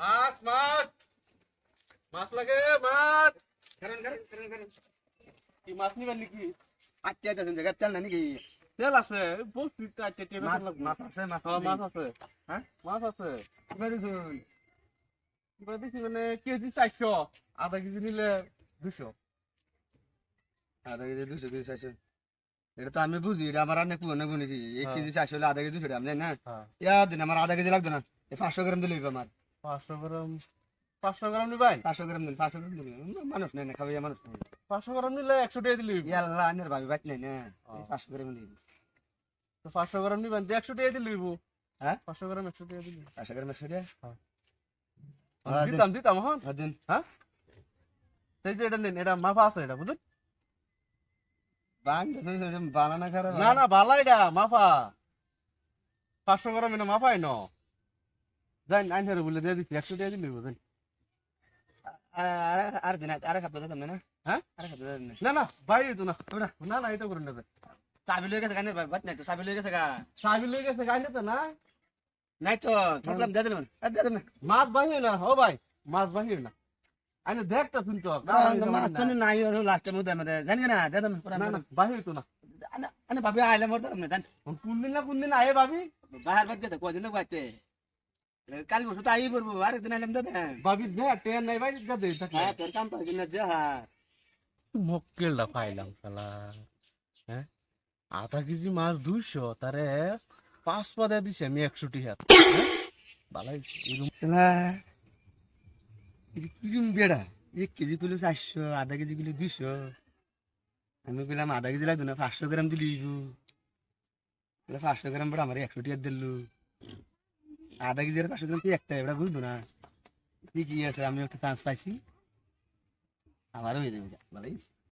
মাছ মাছ। মাছ লাগে মাছ। কারণ কারণ কারণ কারণ। কি মাছ নিবেন নাকি? দেখুন জায়গা চাল না নাকি? তেল আছে বলছি তো টেবে মাছ মাছ আছে মাছ হ্যাঁ মাছ আছে। হ্যাঁ? মাছ আছে। কিবা দিছুন এবার দেখি মানে কেজি চারশো আধা কেজি নিলে দুশো আধা কেজি দুশো কেজি চারশো। এটা তো আমি বুঝি এটা আমার রান্না কুয়ানো গুনি কি এক। কেজি চারশো হলে আধা কেজি দুশো টাকা। আমি না। হ্যাঁ। ইয়া দিন আমার আধা কেজি লাগতো না। পাঁচশো গ্রাম দিলে আমার। পাঁচশো গ্রাম পাঁচশো গ্রাম নিবেন পাঁচশো গ্রাম দিন পাঁচশো গ্রাম দিলে মানুষ নেই না খাবে মানুষ নেই পাঁচশো গ্রাম নিলে একশো টাকা দিলি ইয়াল্লা আনের ভাবি বাইত নাই না পাঁচশো গ্রাম দিন তো পাঁচশো গ্রাম নিবেন তো একশো টাকা দিলি হ্যাঁ? পাঁচশো গ্রাম একশো টাকা দিলি পাঁচশো গ্রাম একশো টাকা? হ্যাঁ। হ্যাঁ, দিন। দিতাম দিতাম হ্যাঁ। হ্যাঁ, দিন। যে এটা নেন এটা মাফা আছে এটা বুঝলেন? বাং বানানা খারাপ না না ভালো এটা মাফা। পাঁচশো গ্রাম এটা মাফাই ন। যাই আইন হেরে বলে দিয়ে দিচ্ছি একশো টাকা দিলি বুঝলেন আর আর দিন আর খাপতে দিতাম না হ্যাঁ? আর খাপতে দিতাম না না না বাইরে তো না। না না এটা করে নেবে চাবি লয়ে গেছে কানের বাইত নাই তো চাবি লয়ে গেছে গা সাবি লয়ে গেছে গাইলে তো না নাই তো থাকলাম দিয়ে দিলাম আর দিয়ে দিলাম মাছ বাহির না ও ভাই মাছ বাহির না আইনে দেখটা শুনতো মাছ তো নাই আর লাস্টের মধ্যে আমাদের জানি না দিয়ে দিলাম না না বাহির তো না আনে ভাবি আইলে মরতে না জান কোন দিন না কোন দিন আয়ে ভাবি বাহার বাদ গেছে কদিন বাইতে কাল বসে তো আই পড়ব আরেকদিন আইলাম দিয়ে দেন ভাবি যে ট্রেন নাই ভাই থাকে হ্যাঁ তোর কাম পাই না যা মক্কেলটা পাইলাম শালা। হ্যাঁ? আধা কেজি মাছ দুইশো তারে পাঁচ পদে দিছে আমি একশো টিহাত ভালাই এরকম শালা কিরম বেড়া? এক কেজি কিলো চারশো আধা কেজি কিলো দুইশো। আমি কইলাম আধা কেজি লাগতো না পাঁচশো গ্রাম দিলি পাঁচশো গ্রাম বড় আমার একশো টিয়ার দিলু। আধা কেজির পাশে তুই একটা? এবার বুঝব না। ঠিকই আছে? আমি একটা চান্স পাইছি। আমারও হয়ে যাবে ভালোই